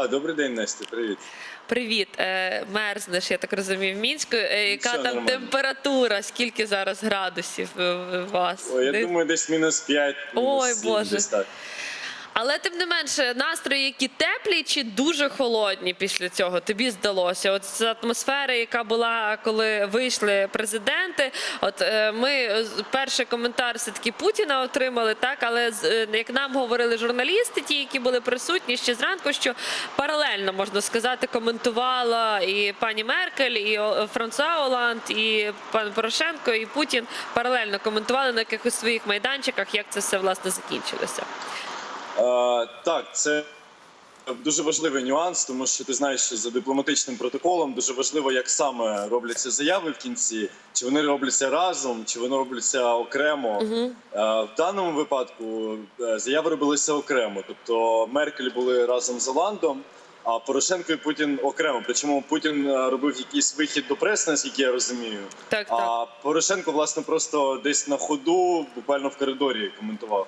А, добрий день, Настя, привіт. Привіт, Е, мерзнеш, я так розумію, в мінську. Е, Яка Все там нормально. температура? Скільки зараз градусів е, у вас? О, я думаю, десь мінус 5, мінус Ой, 7, Боже. десь так. Але тим не менше, настрої, які теплі чи дуже холодні після цього, тобі здалося? От з атмосфери, яка була, коли вийшли президенти. От е, ми е, перший коментар все таки Путіна отримали, так але е, як нам говорили журналісти, ті, які були присутні ще зранку, що паралельно можна сказати, коментувала і пані Меркель, і Франсуа Оланд, і пан Порошенко, і Путін паралельно коментували на якихось своїх майданчиках, як це все власне закінчилося. А, так, це дуже важливий нюанс, тому що ти знаєш, що за дипломатичним протоколом дуже важливо, як саме робляться заяви в кінці, чи вони робляться разом, чи вони робляться окремо. А, в даному випадку е, заяви робилися окремо. Тобто Меркель були разом з Оландом. А Порошенко і Путін окремо. Причому Путін е, робив якийсь вихід до преси, наскільки я розумію. Так, так. А Порошенко, власне, просто десь на ходу, буквально в коридорі коментував.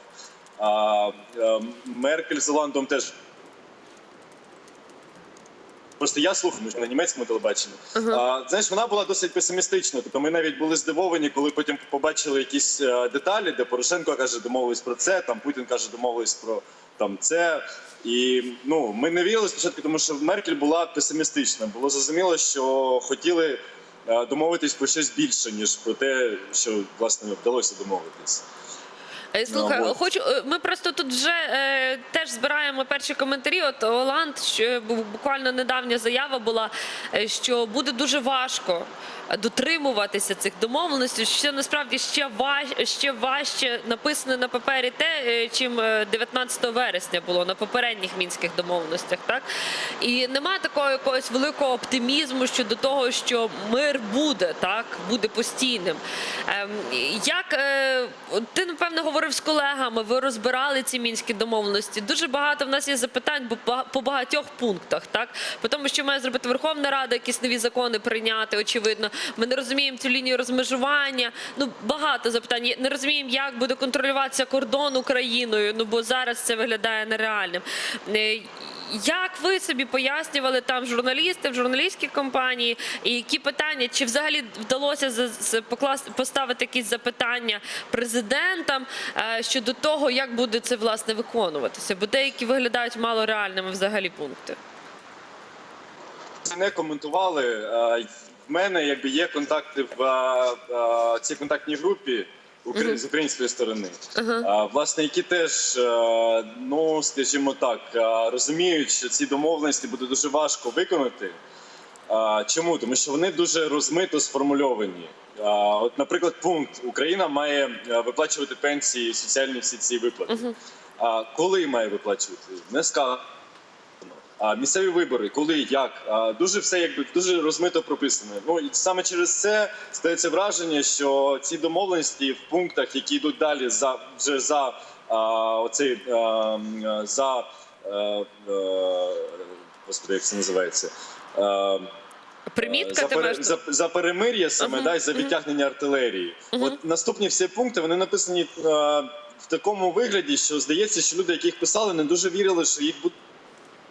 А е, Меркель з Оландом теж. Просто я слухав на німецькому телебаченні. А, знаєш, вона була досить песимістична. Тобто ми навіть були здивовані, коли потім побачили якісь е, деталі, де Порошенко каже, домовились про це, там Путін каже, домовились про там це. І ну ми не вірили спочатку, тому що Меркель була песимістична. Було зрозуміло, що хотіли е, домовитись про щось більше, ніж про те, що власне вдалося домовитись. Е, Слухай, Ну, хочу. е, Ми просто тут вже е, теж збираємо перші коментарі. От Оланд що бу- буквально недавня заява була, е, що буде дуже важко дотримуватися цих домовленостей. Що насправді ще важ, ще важче написано на папері те, е, чим е, 19 вересня було на попередніх мінських домовленостях. Так і нема такого якогось великого оптимізму щодо того, що мир буде, так буде постійним. Ем, як е, ти напевно говорив з колегами, ви розбирали ці мінські домовленості. Дуже багато в нас є запитань по багатьох пунктах, так по тому, що має зробити Верховна Рада, якісь нові закони прийняти. Очевидно, ми не розуміємо цю лінію розмежування. Ну багато запитань. Не розуміємо, як буде контролюватися кордон Україною. Ну бо зараз це виглядає нереальним. Е, як ви собі пояснювали там журналісти в журналістській компанії, і які питання, чи взагалі вдалося покласти поставити якісь запитання президентам е, щодо того, як буде це власне виконуватися? Бо деякі виглядають мало реальними взагалі пункти. Це не коментували. В мене якби є контакти в е, е, цій контактній групі укр- з української сторони, Е, власне, які теж, ну скажімо так, розуміють, що ці домовленості буде дуже важко виконати. А, Чому? Тому що вони дуже розмито сформульовані. А, От, наприклад, пункт Україна має е, виплачувати пенсії, соціальні всі ці виплати. А коли має виплачувати? Не сказано. Місцеві вибори, коли, як дуже все якби дуже розмито прописано. Ну і саме через це стається враження, що ці домовленості в пунктах, які йдуть далі за вже за оцей за а, а, господи, як це називається. Примітка за, ти за, за перемир'я саме, Мгм, да, і за відтягнення артилерії. От наступні всі пункти вони написані е, в такому вигляді, що здається, що люди, які їх писали, не дуже вірили, що їх будуть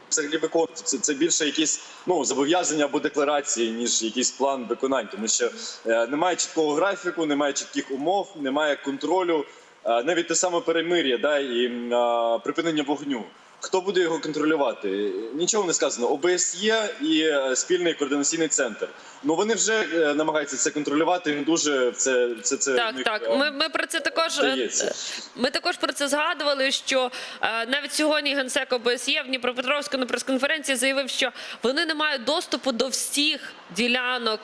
взагалі виконувати. Це, це більше якісь ну, зобов'язання або декларації, ніж якийсь план виконань, тому що е, немає чіткого графіку, немає чітких умов, немає контролю. Е, навіть те саме перемир'я да, і е, припинення вогню. Хто буде його контролювати? Нічого не сказано. ОБСЄ і е, спільний координаційний центр. Ну вони вже е, намагаються це контролювати. Не дуже це це, це Так, них, так. е, Ми, ми про це також здається. ми також про це згадували. Що навіть сьогодні генсек ОБСЄ в Дніпропетровську на прес-конференції заявив, що вони не мають доступу до всіх ділянок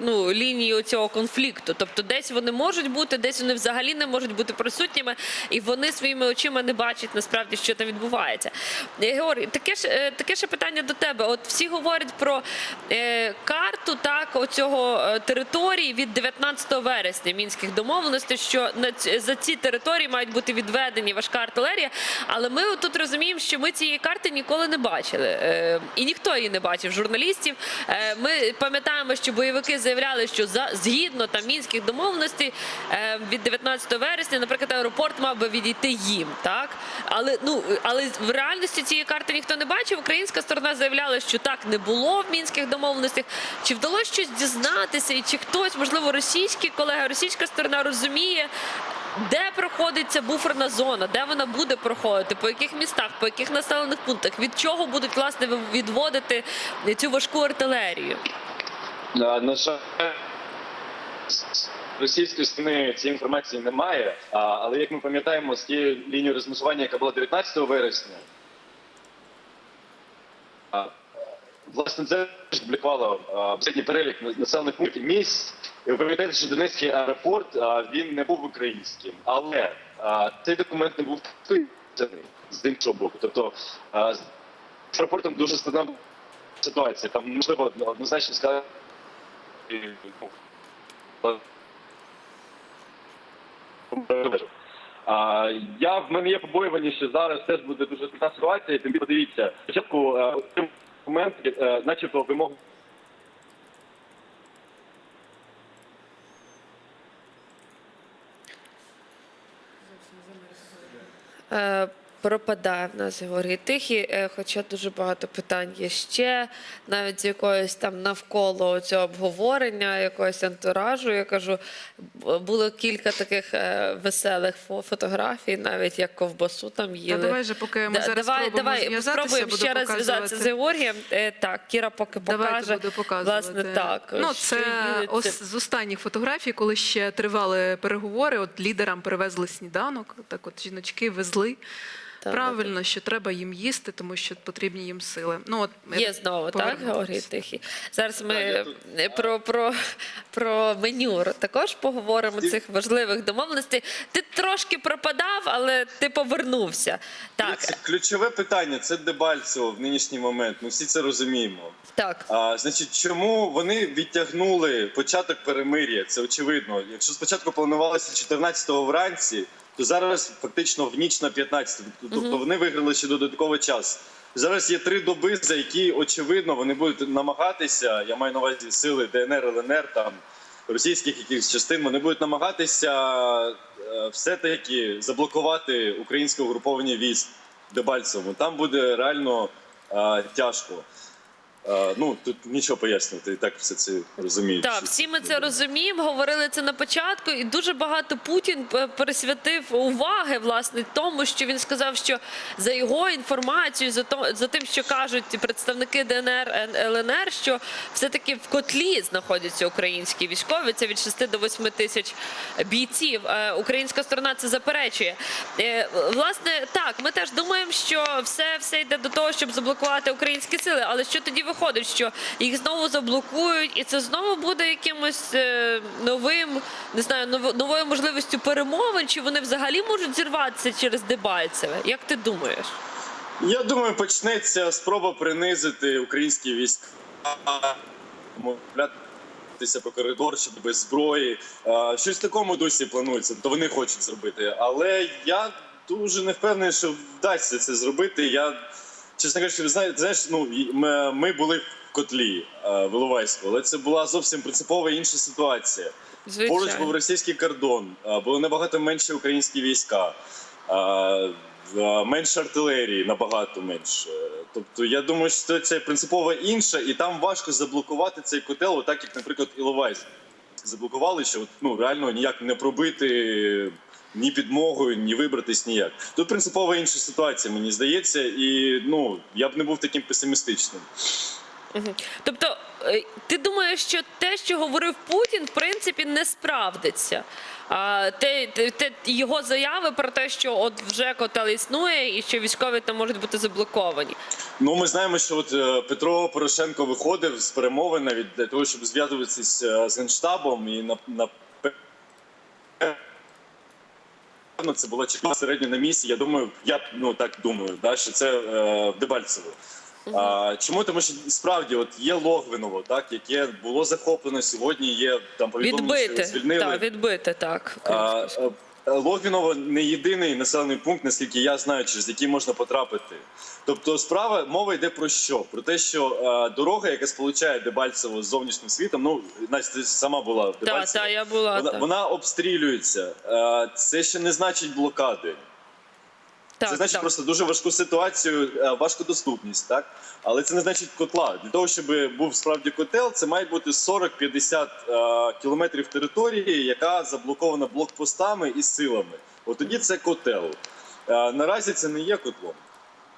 ну, лінії цього конфлікту. Тобто, десь вони можуть бути, десь вони взагалі не можуть бути присутніми, і вони своїми очима не бачать насправді, що там відбувається. Е, Георгій, таке ж е, таке ще питання до тебе. От всі говорять про е, карту так оцього е, території від 19 вересня мінських домовленостей, що на за ці території мають бути відведені важка артилерія. Але ми тут розуміємо, що ми цієї карти ніколи не бачили, е, і ніхто її не бачив. Журналістів. Е, ми пам'ятаємо, що бойовики заявляли, що за згідно там мінських домовленостей е, від 19 вересня, наприклад, аеропорт мав би відійти їм, так але ну але в реальності цієї карти ніхто не бачив. Українська сторона заявляла, що так не було в мінських домовленостях. Чи вдалося щось дізнатися, і чи хтось, можливо, російські колеги, російська сторона розуміє, де проходить ця буферна зона, де вона буде проходити, по яких містах, по яких населених пунктах, від чого будуть власне відводити цю важку артилерію? На жаль, з російської сторони цієї інформації немає. А, Але як ми пам'ятаємо, з тієї лінії розмежування, яка була 19 вересня, а, власне, це ж блокувало перелік населених пунктів місць. І ви пам'ятаєте, що Донецький аеропорт а, він не був українським, але а, цей документ не був з іншого боку. Тобто а, з аеропортом дуже складна ситуація. Там можливо однозначно сказати. Я в мене є побоювання, що зараз теж буде дуже складна ситуація. і Тим більше подивіться, спочатку е, цей момент, е, начебто вимог Е, Пропадає в нас Георгій Тихий, е, хоча дуже багато питань є ще, навіть з якоїсь там навколо цього обговорення, якогось антуражу. Я кажу, було кілька таких е, веселих фо- фотографій, навіть як ковбасу там їли. давай же, поки ми Да, зараз давай, давай, спробуємо ще раз зв'язатися з. Георгієм. Е, Так, Кіра поки Давайте покаже. буду показувати. Власне, так. Ну, це їли ос- з останніх фотографій, коли ще тривали переговори. От лідерам привезли сніданок. Так, от жіночки везли. Так, Правильно, що треба їм їсти, тому що потрібні їм сили. Ну от Є знову, так. Георгій Тихий. Зараз ми Так, е, про, про, про меню також поговоримо Ти- цих важливих домовленостей. Ти трошки пропадав, але ти повернувся. Так, Це ключове питання це Дебальцево в нинішній момент. Ми всі це розуміємо. так. А, значить, чому вони відтягнули початок перемир'я? Це очевидно. Якщо спочатку планувалося 14-го вранці, то зараз фактично в ніч на 15 Тобто вони виграли ще додатковий час. Зараз є три доби, за які очевидно вони будуть намагатися. Я маю на увазі сили ДНР, ЛНР там російських якихось частин. Вони будуть намагатися е, все-таки заблокувати українське угруповання військ Дебальцевому. Там буде реально е, тяжко. Е, ну тут нічого пояснювати, і так все це розуміють. Так, всі ми це розуміємо. Говорили це на початку, і дуже багато Путін присвятив уваги власне тому, що він сказав, що за його інформацією, за то за тим, що кажуть представники ДНР ЛНР, що все таки в котлі знаходяться українські військові. Це від 6 до 8 тисяч бійців. Е, Українська сторона це заперечує. Е, Власне, так, ми теж думаємо, що все, все йде до того, щоб заблокувати українські сили. Але що тоді виходить, що їх знову заблокують, і це знову буде якимось е, новим, не знаю, новою можливістю перемовин, чи вони взагалі можуть зірватися через Дебальцеве? Як ти думаєш? Я думаю, почнеться спроба принизити українські війська, мовлятися по коридор, щоб без зброї. Щось в такому дусі планується, то вони хочуть зробити. Але я дуже не впевнений, що вдасться це зробити. Я, чесно кажучи, ви знаєте, знаєш, ну ми, були в котлі е, в Іловайську, але це була зовсім принципова інша ситуація. Поруч був російський кордон, а, було набагато менше українські війська, а, а, менше артилерії, набагато менше. Тобто, я думаю, що це принципово інше, і там важко заблокувати цей котел, так як, наприклад, Іловайськ заблокували, що ну реально ніяк не пробити. Ні підмогою, ні вибратись ніяк. Тут принципово інша ситуація, мені здається, і ну я б не був таким песимістичним. Тобто, е, ти думаєш, що те, що говорив Путін, в принципі, не справдиться. Те, те, його заяви про те, що от вже котел існує, і що військові там можуть бути заблоковані. Ну, ми знаємо, що от е, Петро Порошенко виходив з перемовин навіть для того, щоб зв'язуватися е, з генштабом, і на, на це була чекла середньо на місці. Я думаю, я ну так думаю, да, що це е, Дебальцево. А, чому? Тому що справді от є Логвиново, так яке було захоплено сьогодні. Є там повідомлення, що Відбити. звільнили. Так, відбити, так. А, е, Логвіново не єдиний населений пункт, наскільки я знаю, через який можна потрапити. Тобто, справа мова йде про що? Про те, що е, дорога, яка сполучає Дебальцево з зовнішнім світом, ну Настя, ти сама була в Дебальцево, так, я була. вона, вона обстрілюється. Е, це ще не значить блокади. Так, це значить так. просто дуже важку ситуацію, е, важкодоступність, так? Але це не значить котла. Для того, щоб був справді котел, це має бути 40-50 е, кілометрів території, яка заблокована блокпостами і силами. От тоді це котел. Е, наразі це не є котлом.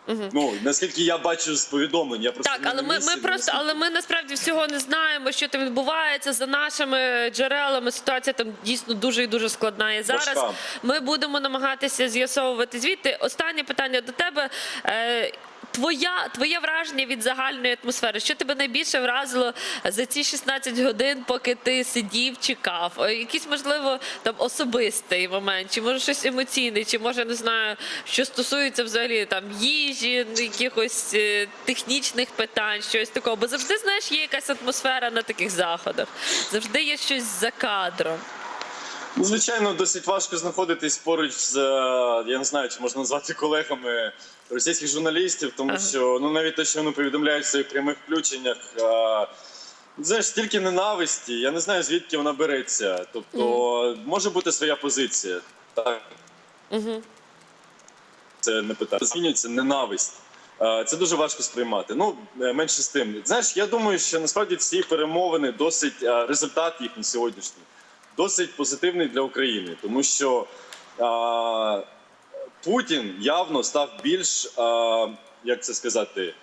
Ну наскільки я бачу з повідомлень, я просто Так, але ми, місці, ми просто, але ми насправді всього не знаємо, що там відбувається за нашими джерелами. Ситуація там дійсно дуже і дуже складна. І зараз Важка. ми будемо намагатися з'ясовувати звідти. Останнє питання до тебе. Твоя твоє враження від загальної атмосфери, що тебе найбільше вразило за ці 16 годин, поки ти сидів, чекав? Е, Якийсь можливо там особистий момент, чи може щось емоційне, чи може не знаю, що стосується взагалі там їжі, якихось е, технічних питань, щось такого. Бо завжди знаєш, є якась атмосфера на таких заходах. Завжди є щось за кадром. Ну, звичайно, досить важко знаходитись поруч з е, я не знаю, чи можна назвати колегами російських журналістів, тому Ага. що ну навіть те, що вони повідомляють в своїх прямих включеннях. е, Знаєш, стільки ненависті, я не знаю звідки вона береться. Тобто може бути своя позиція. Так. Це не питання. Змінюється ненависть. Е, Це дуже важко сприймати. Ну, менше з тим. Знаєш, я думаю, що насправді ці перемовини досить результат їхній сьогоднішній, досить позитивний для України, тому що а, Путін явно став більш, а, як це сказати,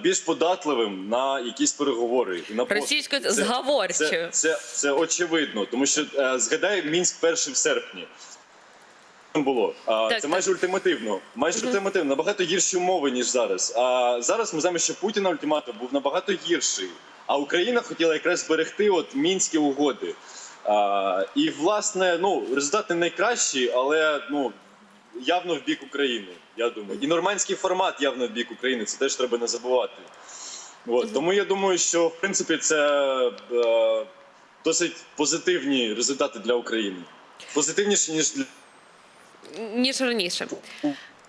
більш податливим на якісь переговори і на. Російською Це- зговорчою. Це, це, це очевидно, тому що е, згадай Мінськ перший в серпні. Було. А, Так, це майже ультимативно. Майже ультимативно, набагато гірші умови, ніж зараз. А зараз ми знаємо, що Путіна ультиматум був набагато гірший. А Україна хотіла якраз зберегти от мінські угоди. А, і власне, ну результат не найкращий, але ну явно в бік України. Я думаю, і нормандський формат явно в бік України. Це теж треба не забувати. От, тому я думаю, що в принципі це е, досить позитивні результати для України. Позитивніші ніж для ніж раніше.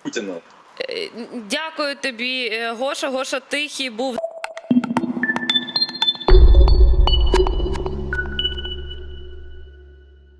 Путіна. Е, Дякую тобі, е, Гоша. Гоша Тихий був.